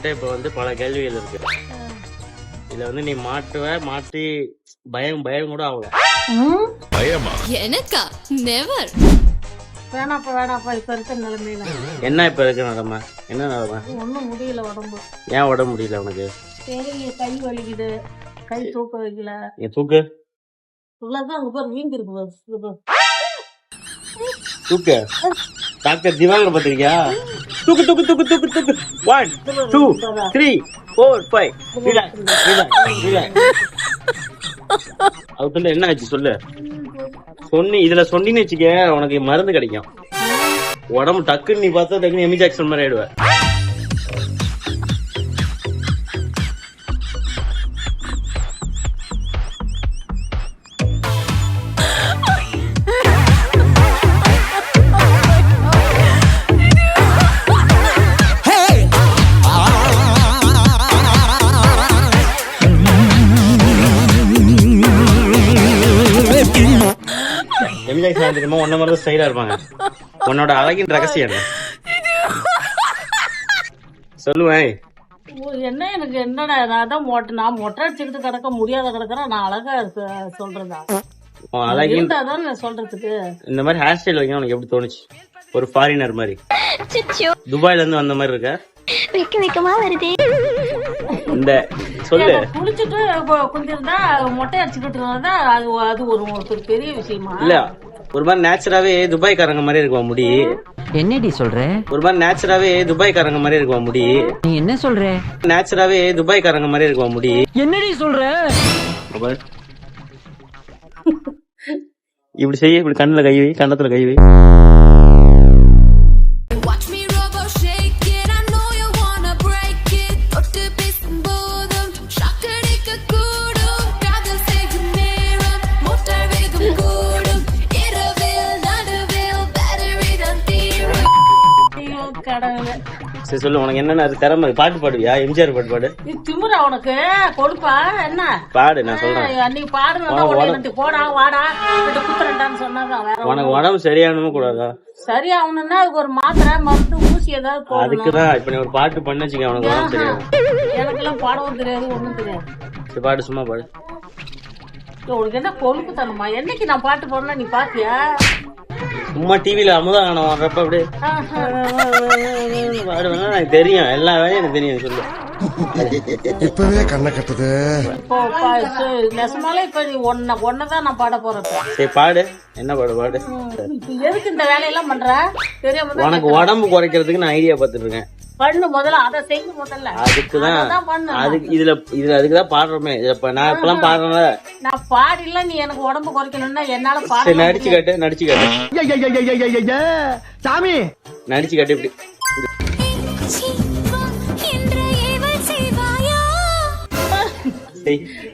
உன்கிட்ட இப்போ வந்து பல கேள்விகள் இருக்கு. இதுல வந்து நீ மாட்டுவ மாட்டி பயம் பயம் கூட ஆகல. ம்? எனக்கா? நெவர் வேணாப்பா வேணாப்பா இப்ப இருக்க நிலைமையில. என்ன இப்ப இருக்கு நிலமை? என்ன நிலமை? ஒண்ணும் முடியல உடம்பு. ஏன் உட முடியல உனக்கு? கை வலிக்குது. கை தூக்க வைக்கல. நீ தூக்கு. உள்ளதான் அங்க பாரு வீங்கி இருக்கு பாரு. இது பாரு. தூக்கு. டாக்டர் திவாங்க பாத்திருக்கியா தூக்கு தூக்கு தூக்கு தூக்கு தூக்கு. One two three four five அதுக்குள்ள என்ன ஆச்சு சொல்லு? சொன்னி இதுல சொன்னின்னு வச்சுக்க உனக்கு மருந்து கிடைக்கும். உடம்பு டக்குன்னு நீ பார்த்தா டக்குன்னு எமி ஜாக்சன் மாதிரி ஆயிடுவேன் எமி ஜாக்சன் தெரியுமா? உன்ன மாதிரி தான் ஸ்டைலா இருப்பாங்க. உன்னோட அழகின் ரகசியம் என்ன? சொல்லுவேன். ஓ, என்ன எனக்கு என்னடா நான் தான் மொட்டை நான் மொட்டை அடிச்சுக்கிட்டு கிடக்க முடியாத கிடக்குறேன். நான் அழகா இருக்க சொல்றதா அழகின் நான் சொல்றதுக்கு. இந்த மாதிரி ஹேர் ஸ்டைல் வைக்கணும் உனக்கு எப்படி தோணுச்சு? ஒரு ஃபாரினர் மாதிரி. துபாயில இருந்து வந்த மாதிரி இருக்க. வெக்க வெக்கமா வருதே. இந்த சொல்லு. குளிச்சுட்டு குந்திருந்தா மொட்டை அடிச்சுக்கிட்டு இருந்தா அது அது ஒரு ஒரு பெரிய விஷயமா? இல்ல ஒரு மாதிரி நேச்சுராவே துபாய்க்காரங்க மாதிரி இருக்குவா முடி? என்னடி சொல்ற? ஒரு மாதிரி நேச்சுராவே துபாய்க்காரங்க மாதிரி இருக்குவா முடி? நீ என்ன சொல்ற? நேச்சுராவே துபாய்க்காரங்க மாதிரி இருக்குவா முடி? என்னடி சொல்ற. இப்படி செய்ய இப்படி கண்ணுல கை வை கண்ணத்துல கை வை. சரி சொல்லு உனக்கு என்னென்ன திறமை? இருக்கு? பாட்டு பாடுவியா? எம்ஜிஆர் பாட்டு பாடு. இது திமிரா உனக்கு? கொடுப்பா என்ன? பாடு நான் சொல்றேன். பாடுனா உடனே போடா வாடா குத்துறேன்டான்னு சொன்னாதான் உனக்கு உடம்பு சரியானமும் கூடாதா? சரி ஆகணும்னா அதுக்கு ஒரு மாத்திரை மருந்து ஊசி ஏதாவது போடணும். அதுக்குதான் இப்ப நீ ஒரு பாட்டு பண்ண வச்சுக்க உனக்கு உடம்பு சரியாகும். எனக்கெல்லாம் பாடவும் தெரியாது ஒண்ணும் தெரியாது. சரி பாடு சும்மா பாடு. உனக்கு என்ன கொழுப்பு தரணுமா என்னைக்கு நான் பாட்டு போடணும் நீ பாத்தியா? சும்மா டிவில அமுதா காண வர்றப்ப அப்படியே பாடுவேன்னா எனக்கு தெரியும் எல்லா வேலையும் எனக்கு தெரியும் சொல்லு. இப்பவே கண்ணை கட்டுது. நெசமாலே இப்ப நீ ஒன்ன ஒன்னதான் நான் பாட போறேன். சரி பாடு. என்ன பாடு பாடு. எதுக்கு இந்த வேலையெல்லாம் பண்ற? தெரியாம உனக்கு உடம்பு குறைக்கிறதுக்கு நான் ஐடியா பார்த்துட்டு இருக்கேன். பண்ணு முதல்ல அதை முதல்ல. அதுக்குதான் அதுக்கு இதுல இதுல அதுக்குதான் பாடுறோமே. இதுல நான் இப்பெல்லாம் பாடுறேன்ல. நான் பாடில நீ எனக்கு உடம்பு குறைக்கணும்னா என்னால பாட நடிச்சு காட்டு நடிச்சு காட்டு. சாமி! நடிச்சு காட்டு இப்படி.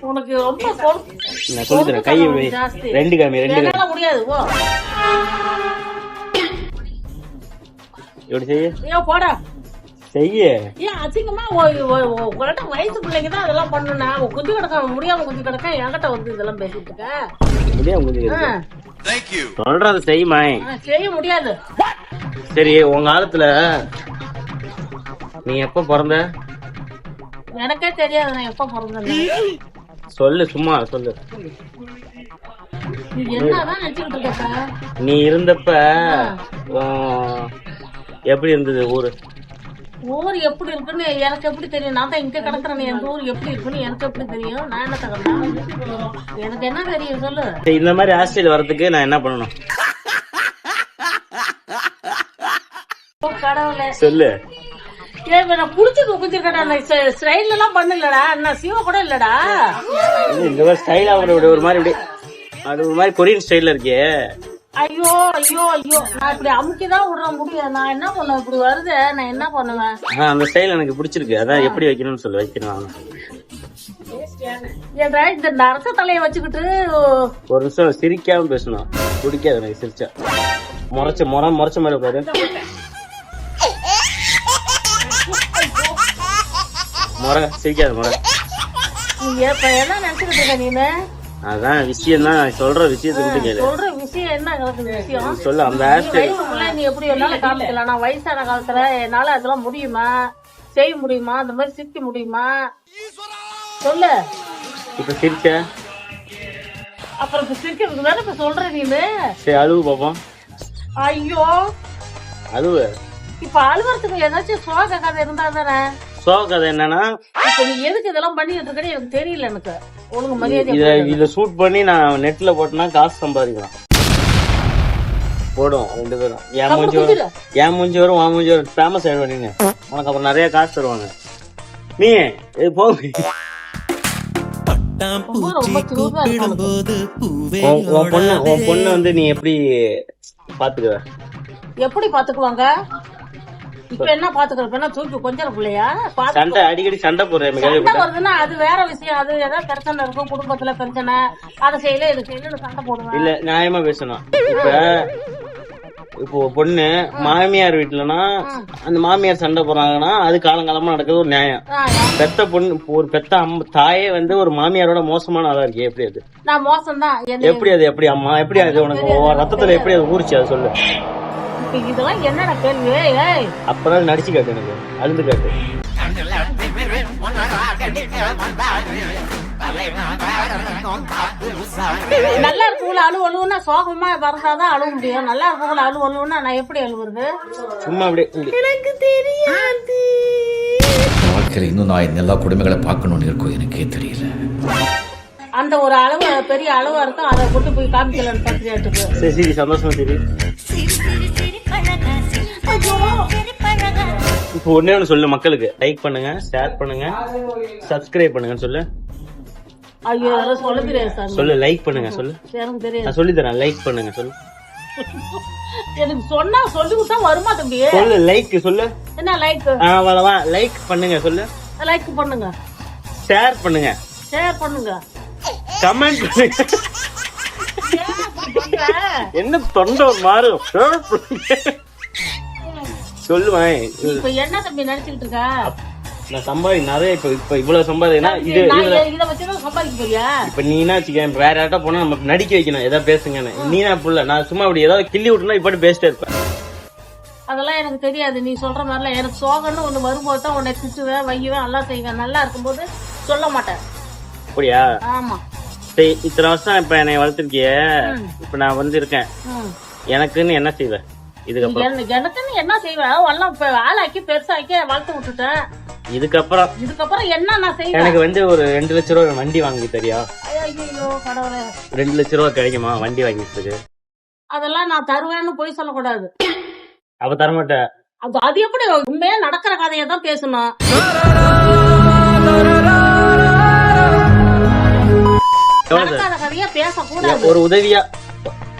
உனக்கு ரொம்ப நான் சொல்லி தரேன் கை இப்படி. ஜாஸ்தி. ரெண்டு காமி ரெண்டு காமி. முடியாது இப்படி செய்ய? போடா. செய்ய. ஏன் அசிங்கமா ஓ- உங்கள்ட்ட வயசு பிள்ளைங்க தான் அதெல்லாம் பண்ணுனா குஞ்சு கிடக்க முடியாம குஞ்சு கிடக்க என்கிட்ட வந்து இதெல்லாம் பேசிட்டு இருக்க. முடியாது உங்களுக்கு ஆ, சொல்றது செய்யுமாய் ஆ, செய்ய முடியாது. சரி உங்க காலத்துல நீ எப்ப பிறந்த? எனக்கே தெரியாது நான் எப்ப பிறந்தேன்னு. சொல்லு சும்மா சொல்லு. நீ இருந்தப்ப எப்படி இருந்தது ஊரு? ஊர் எப்படி இருக்குன்னு எனக்கு எப்படி தெரியும்? நான் தான் இங்க கிடக்குறேன் எங்க ஊர் எப்படி இருக்குன்னு எனக்கு எப்படி தெரியும்? நான் என்ன தகவல்? எனக்கு என்ன தெரியும் சொல்லு. இந்த மாதிரி ஹாஸ்டல் வர்றதுக்கு நான் என்ன பண்ணணும்? கடவுளே. சொல்லு. நான் புடிச்சு குஞ்சிருக்கடா ஸ்டைல் எல்லாம் பண்ணலடா. நான் சிவ கூட இல்லடா. இந்த மாதிரி ஸ்டைலா ஒரு ஒரு மாதிரி இப்படி. அது ஒரு மாதிரி கொரியன் ஸ்டைல்ல இருக்கே. ஐயோ ஐயோ ஐயோ. நான் இப்படி அமுக்கிதான் விடுறேன் முடியாது நான் என்ன பண்ணுவேன்? இப்படி வருது. நான் என்ன பண்ணுவேன்? அந்த ஸ்டைல் எனக்கு பிடிச்சிருக்கு. அதான் எப்படி வைக்கணும்னு சொல்லு. வைக்கணும் ஏன்டா இந்த நரச தலையை வச்சுக்கிட்டு ஒரு நிமிஷம் சிரிக்காம பேசணும். பிடிக்காது எனக்கு சிரிச்சா. முறைச்ச முறை முறைச்ச மாதிரி பாரு முறை சிரிக்காத முறை. நீ என்ன நினைச்சுக்கிட்டு இருக்க நீனு? அதான் விஷயம் தான் சொல்ற விஷயத்தை விட்டு கேளு. சொல்ற விஷயம் என்ன கிடக்குது விஷயம்? சொல்லு அந்த வயசுக்குள்ள நீ எப்படி வேணாலும் காமிக்கலாம் நான் வயசான காலத்துல என்னால அதெல்லாம் முடியுமா? செய்ய முடியுமா? அந்த மாதிரி சிரிக்க முடியுமா? சொல்லு. இப்ப சிரிச்ச அப்புறம் இப்ப சிரிக்கிறதுக்கு தானே இப்ப சொல்ற நீனு? சரி அழுவு பாப்போம். ஐயோ. அழுவு. இப்ப அலுவலகத்துக்கு ஏதாச்சும் சோக கதை இருந்தா தானே? சோக கதை என்னன்னா இப்ப நீ எதுக்கு இதெல்லாம் பண்ணிட்டு இருக்கன்னு எனக்கு தெரியல எனக்கு. ஒழுங்கு மரியாதை இத ஷூட் பண்ணி நான் நெட்ல போட்டேன்னா காசு சம்பாதிக்கலாம். போடும் ரெண்டு பேரும். என் மூஞ்சி வரும். என் மூஞ்சி வரும் உன் மூஞ்சி வரும். ஃபேமஸ் ஆயிடுவேன் நீங்க உனக்கு அப்புறம் நிறைய காசு தருவாங்க. நீ இது போ. ரொம்ப ரொம்ப சின்னதா இருக்கு உன் உன் பொண்ணு உன் பொண்ணு வந்து நீ எப்படி பாத்துக்குவ? எப்படி பாத்துக்குவாங்க? இப்ப என்ன பாத்துக்கிற? இப்ப என்ன தூக்கி கொஞ்சம் பிள்ளையா? பாத்து சண்டை அடிக்கடி சண்டை போடுற சண்டை கேள்விப்பட்ட வருதுன்னா அது வேற விஷயம். அது ஏதாவது பிரச்சனை இருக்கும் குடும்பத்துல பிரச்சனை. அதை செய்யல இது செய்யல சண்டை போடுவேன். இல்ல நியாயமா பேசணும். இப்ப இப்போ பொண்ணு மாமியார் வீட்டுலனா அந்த மாமியார் சண்டை போடுறாங்கன்னா அது காலங்காலமா நடக்கிறது ஒரு நியாயம். பெத்த பொண்ணு ஒரு பெத்த அம்மா தாயே வந்து ஒரு மாமியாரோட மோசமான ஆளா இருக்கே எப்படி அது? நான் மோசம் தான் எப்படி அது எப்படி அம்மா எப்படி அது உனக்கு? உன் ரத்தத்துல எப்படி அது ஊறிச்சு அது சொல்லு. இதெல்லாம் என்னடா கேள்வி? அப்பதான் நடிச்சு காட்டு எனக்கு அழுது காட்டு. நல்லா இருக்கவங்கள அழு அழுவுனா சோகமா வரதாதான் அழுவ முடியும். நல்லா இருக்கவங்கள அழு அழுவுனா நான் எப்படி அழுவுறது? சும்மா அப்படியே இப்படி. வாழ்க்கையில் இன்னும் நான் இந்த எல்லா கொடுமைகளை பார்க்கணும்னு இருக்கோ எனக்கே தெரியல. அந்த ஒரு அளவு பெரிய அளவா இருக்கும் அதை கொண்டு போய் காமிக்கலன்னு பத்திரியாட்டுக்கு சரி சரி சந்தோஷமா சரி இப்போ ஒண்ணே ஒண்ணு சொல்லு மக்களுக்கு. லைக் பண்ணுங்க ஷேர் பண்ணுங்க சப்ஸ்கிரைப் பண்ணுங்க சொல்லு. ஐயோ அதெல்லாம் சொல்ல தெரியாது சார் சொல்லு லைக் பண்ணுங்க சொல்லு. எனக்கு தெரியாது. நான் சொல்லி தரேன் லைக் பண்ணுங்க சொல்லு. எனக்கு சொன்னா சொல்லி கொடுத்தா வருமா தம்பி? சொல்லு லைக் சொல்லு. என்ன லைக் அவ்வளவா. லைக் பண்ணுங்க சொல்லு. லைக் பண்ணுங்க. ஷேர் பண்ணுங்க. ஷேர் பண்ணுங்க. கமெண்ட் பண்ணுங்க? என்ன தொண்டை மாறும். சொல்லுவேன். இப்ப என்ன தம்பி நினைச்சுக்கிட்டு இருக்க? நான் சம்பாதி நிறைய இப்ப இப்ப இவ்வளவு சம்பாதினா இது இப்ப நீனா வச்சுக்க வேற யார்ட்ட போனா நம்ம நடிக்க வைக்கணும் ஏதாவது பேசுங்கன்னு. நீனா புள்ள நான் சும்மா அப்படி ஏதாவது கிள்ளி விட்டுனா இப்படி பேசிட்டே இருப்பேன். அதெல்லாம் எனக்கு தெரியாது. நீ சொல்ற மாதிரிலாம் எனக்கு சோகன்னு ஒண்ணு வரும்போது தான் உன்னை திட்டுவேன் வையுவேன் எல்லாம் செய்வேன். நல்லா இருக்கும்போது சொல்ல மாட்டேன். அப்படியா? ஆமா. சரி இத்தனை வருஷம் இப்ப என்னை வளர்த்துருக்கிய. இப்ப நான் வந்து இருக்கேன். எனக்குன்னு என்ன செய்வேன் இதுக்கப்புறம். எனக்குன்னு என்ன செய்வேன் எல்லாம் ஆளாக்கி பெருசாக்கி வளர்த்து விட்டுட்டேன். இதுக்கப்புறம் இதுக்கப்புறம் என்ன நான் செய்வேன்? எனக்கு வந்து ஒரு ரெண்டு லட்ச ரூபா வண்டி வாங்கி தெரியா? ஐயோ கடவுளே. ரெண்டு லட்ச ரூபா கிடைக்குமா வண்டி வாங்கிட்டு அதெல்லாம் நான் தருவேன்னு போய் சொல்லக்கூடாது. அவ தரமாட்டேன். அது அது எப்படி? உண்மையா நடக்கிற கதையை தான் பேசணும் நடக்காத கதையா பேசக்கூடாது. ஒரு உதவியா?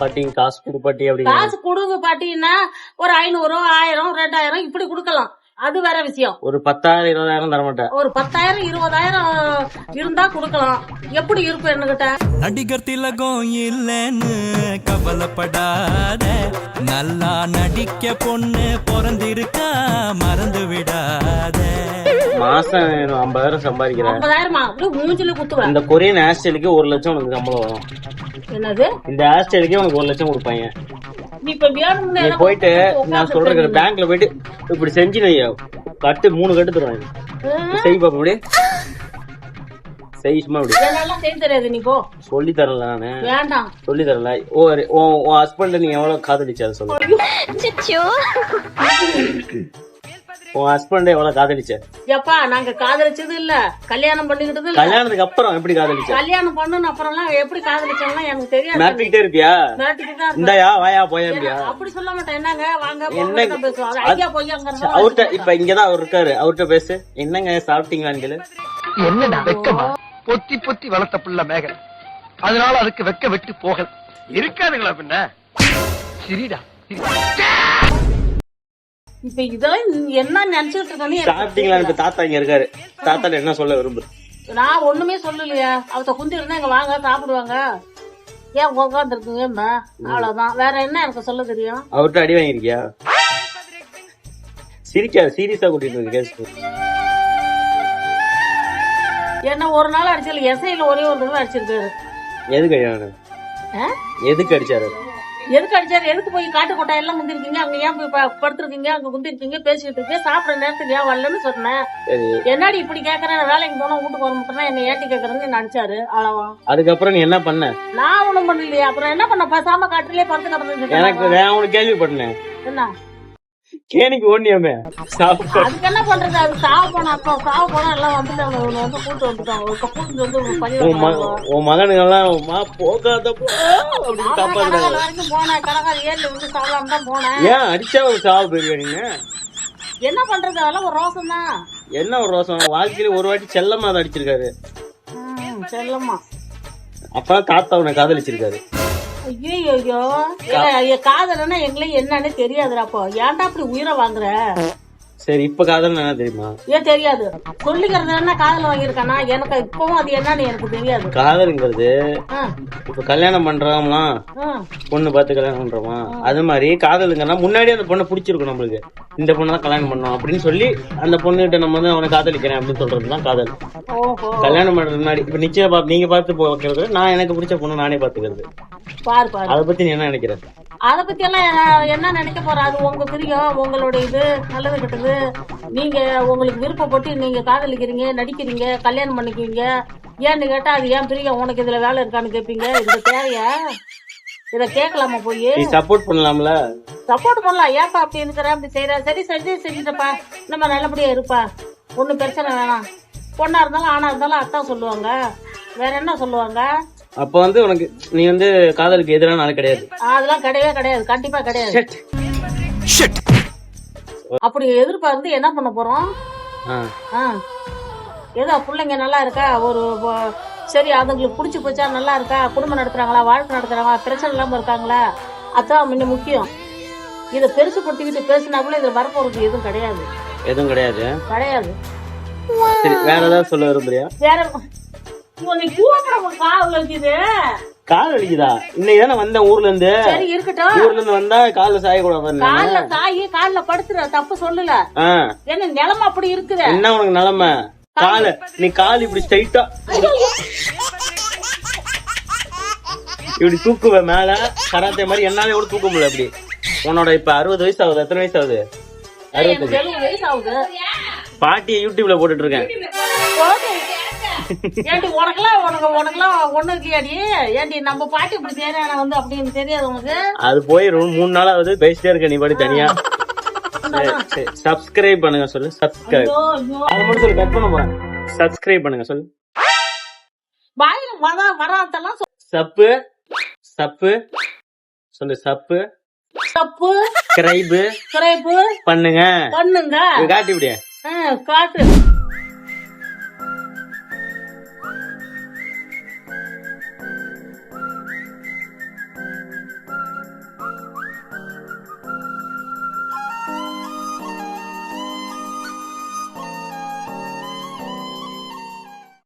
பாட்டி காசு கொடு பாட்டி அப்படிங்கிற காசு கொடுங்க பாத்தீங்கன்னா ஒரு ஐநூறு ஆயிரம் ரெண்டாயிரம் இப்படி கொடுக்கலாம். அது வேற விஷயம். ஒரு பத்தாயிரம் இருபதாயிரம் தரமாட்டேன். ஒரு பத்தாயிரம் இருபதாயிரம் இருந்தா கொடுக்கலாம். எப்படி இருக்கும் என்கிட்ட நடிகர் திலகம் இல்லைன்னு கவலைப்படாத. நல்லா நடிக்க பொண்ணு பிறந்திருக்கா மறந்து விடாத. மாசம் ஐம்பதாயிரம் சம்பாதிக்கிறேன். ஐம்பதாயிரமா? அப்படியே மூஞ்சில குத்துவேன். இந்த கொரியன் ஹேர் ஸ்டைலுக்கு ஒரு லட்சம் உனக்கு சம்பளம் வரும். என்னது? இந்த ஹேர் ஸ்டைலுக்கே உனக்கு ஒரு லட்சம் கொடுப்பாங்க நீ இப்ப வேணும்னு நீ எல்லாம் போயிட்டு நான் சொல்றேன் பேங்க்ல போயிட்டு இப்படி செஞ்சு நீ கட்டு மூணு கட்டு தருவாங்க செய் பாப்பா இப்படி செய் சும்மா இப்படி என்னெல்லாம் செய்ய தெரியாது நீ போ. சொல்லி தரல நானு. வேண்டாம். சொல்லி தரல. ஓ உன் ஹஸ்பண்ட் நீ எவ்வளவு காதலிச்ச சொல்லு. உன் ஹஸ்பண்ட் எவ்வளவு காதலிச்ச எப்பா நாங்க காதலிச்சது இல்ல. கல்யாணம் பண்ணிக்கிட்டது இல்ல. கல்யாணத்துக்கு அப்புறம் எப்படி காதலிச்ச? கல்யாணம் பண்ணன அப்புறம்லாம் எப்படி காதலிச்சோம்னா எனக்கு தெரியாது. மிரட்டிக்கிட்டே இருப்பியா இருப்பேன். இந்தாயா வாயா போயா அப்படி சொல்ல மாட்டேன். என்னங்க? வாங்க அது ஐயா பொய்யாங்கிறதா அவர்கிட்ட இப்ப இங்கதான் அவர் இருக்காரு. அவர்கிட்ட பேசு. என்னங்க சாப்பிட்டீங்களான்னு கேளு என்னடா வெக்கமா? பொத்தி பொத்தி வளர்த்த புள்ள மேகல் அதனால அதுக்கு வெக்க வெட்டு போகல. இருக்காதுங்களா பின்ன? சிரிடா. இப்ப இதெல்லாம் என்ன நினைச்சிட்டு இருக்கேன்னு எனக்கு சாப்பிட்டீங்களான்னு இப்ப தாத்தா இங்க இருக்காரு. தாத்தா என்ன சொல்ல விரும்பு? நான் ஒண்ணுமே சொல்லலையா? அவத்த குந்தி இருந்தா இங்க வாங்க சாப்பிடுவாங்க. ஏன் உட்காந்து இருக்குங்க அவ்வளவுதான். வேற என்ன எனக்கு சொல்ல தெரியும்? அவர்கிட்ட அடி வாங்கிருக்கியா சிரிக்காது சீரியஸா கூட்டிட்டு இருக்கு கேஸ் என்ன ஒரு நாள் அடிச்சல எஸ்ஐல ஒரே ஒரு தடவை அடிச்சிருக்காரு. எதுக்கு அடிச்சாரு? எதுக்கு அடிச்சாரு? எதுக்கு அடிச்சாரு? எதுக்கு போய் காட்டு கொட்டை எல்லாம் முந்திருக்கீங்க? அங்க ஏன் போய் படுத்திருக்கீங்க? அங்க குந்திருக்கீங்க? பேசிட்டு இருக்கீங்க? சாப்பிடுற நேரத்துக்கு ஏன் வரலன்னு சொன்னேன். என்னடி இப்படி கேக்குறேன் வேலைக்கு போனா வீட்டுக்கு வர மாட்டேன்னா என்ன ஏட்டி கேக்குறேன்னு அடிச்சாரு. அளவா அதுக்கப்புறம் நீ என்ன பண்ண? நான் ஒண்ணும் பண்ணலையே. அப்புறம் என்ன பண்ண? பேசாம காட்டுலயே படுத்து எனக்கு கிடந்து நான் உனக்கு கேள்விப்பட்டேன். என்ன? கேணிக்கு ஓடியாமே சாப்பிட்டு அதுக்கு என்ன பண்றது? அது சாவ போனா அப்போ சாவ போனா எல்லாம் வந்துட்டாங்க வந்து கூட்டு வந்துட்டாங்க. இப்ப கூட்டு வந்து ஒரு பையன் உன் ம- உன் மகனுங்கெல்லாம் மா போகாத போனேன். சாவலாம் தான் போனேன். ஏன் அடிச்சா ஒரு சாவு போயிருக்க நீங்க? என்ன பண்றது? அதெல்லாம் ஒரு ரோசம் தான். என்ன ஒரு ரோசம்? வாழ்க்கையில ஒரு வாட்டி செல்லமா அதை அடிச்சிருக்காரு. செல்லம்மா. அப்பதான் தாத்தா உன்னை காதலிச்சிருக்காரு. ஐயோ ஐயோ காதலன்னா எங்களுக்கு என்னன்னு தெரியாதுடா அப்போ ஏன்டா அப்படி உயிரை வாங்குற? சரி இப்ப காதல் என்ன தெரியுமா? ஏன் தெரியாது? சொல்லிக்கிறது என்ன காதல் வாங்கியிருக்கானா? எனக்கு இப்பவும் அது என்னன்னு எனக்கு தெரியாது. காதல்ங்கிறது இப்ப கல்யாணம் பண்றோம்லாம் ஆ. பொண்ணு பார்த்து கல்யாணம் பண்றோமா? அது மாதிரி காதலுங்கன்னா முன்னாடி அந்த பொண்ணை பிடிச்சிருக்கும் நம்மளுக்கு. இந்த பொண்ணை தான் கல்யாணம் பண்ணோம் அப்படின்னு சொல்லி அந்த பொண்ணுகிட்ட நம்ம வந்து அவனை காதலிக்கிறேன் அப்படின்னு சொல்றதுதான் காதல். ஓஹோ. கல்யாணம் பண்றது முன்னாடி இப்ப நிச்சயம் பார்த்து நீங்க பார்த்து போகிறது நான் எனக்கு பிடிச்ச பொண்ணு நானே பாத்துக்கிறது அதை பத்தி நீ என்ன நினைக்கிற? அத பத்தி எல்லாம் என்ன- நினைக்க போற? அது உங்க பிரியம் உங்களோட இது நல்லது கெட்டது. நீங்க உங்களுக்கு விருப்பப்பட்டு நீங்க காதலிக்கிறீங்க நடிக்கிறீங்க கல்யாணம் பண்ணிக்குவீங்க. ஏன்னு கேட்டா அது ஏன் பிரியம் உனக்கு இதுல வேலை இருக்கான்னு கேப்பீங்க? இது தேவையா? இத கேட்கலாமா போய்? நீ சப்போர்ட் பண்ணலாம்ல. சப்போர்ட் பண்ணலாம். ஏன்ப்பா அப்படி இருக்கிற? அப்படி செய்யற சரி செஞ்சு செஞ்சுட்டப்பா நம்ம நல்லபடியா இருப்பா. ஒன்றும் பிரச்சனை வேணாம். பொண்ணா இருந்தாலும் ஆணா இருந்தாலும் அத்தான் சொல்லுவாங்க. வேற என்ன சொல்லுவாங்க? அப்ப வந்து உனக்கு நீ வந்து காதலுக்கு எதிரான ஆள் கிடையாது. அதெல்லாம் கிடையவே கிடையாது. கண்டிப்பா கிடையாது. அப்படி எதிர்பார்த்து என்ன பண்ண போறோம்? ஏதோ பிள்ளைங்க நல்லா இருக்கா? ஒரு சரி அதுங்களுக்கு பிடிச்சி போச்சா நல்லா இருக்கா? குடும்பம் நடத்துறாங்களா? வாழ்க்கை நடத்துறாங்களா? பிரச்சனை இல்லாம இருக்காங்களா? அதான் முன்ன முக்கியம். இதை பெருசுப்படுத்திக்கிட்டு பேசினா கூட இதுல வரப்போறது எதுவும் கிடையாது. எதுவும் கிடையாது. கிடையாது. வேற ஏதாவது சொல்ல விரும்புறியா? வேற கால் அடிக்குதா இன்னைக்கு தானே வந்தேன் ஊர்ல இருந்து சரி இருக்கட்டும். ஊர்ல இருந்து வந்தா கால்ல சாய கூடாது கால்ல தாயி கால்ல படுத்துற தப்பு சொல்லல. என்ன நிலைமை அப்படி இருக்குது? என்ன உனக்கு நிலைமை? கால நீ கால் இப்படி ஸ்ட்ரைட்டா இப்படி தூக்குவ மேல? கராத்தே மாதிரி என்னால கூட தூக்க முடியல அப்படி. உன்னோட இப்ப அறுபது வயசு ஆகுது. எத்தனை வயசு ஆகுது? அறுபத்தஞ்சு. பாட்டியை யூடியூப்ல போட்டுட்டு இருக்கேன். ஏண்டி உனக்கெல்லாம் உனக்கு உனக்கெல்லாம் ஒண்ணு இருக்கியாடி? ஏண்டி நம்ம பாட்டி இப்படி தேவையான வந்து அப்படின்னு தெரியாது உனக்கு? அது போய் மூணு நாள் ஆகுது பேசிட்டே இருக்க நீ பாடி தனியா. சப்ஸ்கிரைப் பண்ணுங்க சொல்லு. சப்ஸ்கிரைப். அதை மட்டும் சொல்லு கட் பண்ண போறேன் சப்ஸ்கிரைப் பண்ணுங்க சொல்லு. வாயில வர வராதெல்லாம் சப்பு சப்பு சொல்லு சப்பு. தப்பு ஸ்கிரைபு குறைப்பு பண்ணுங்க. பண்ணுங்க காட்டி இப்படியே. ஆ, காட்டு.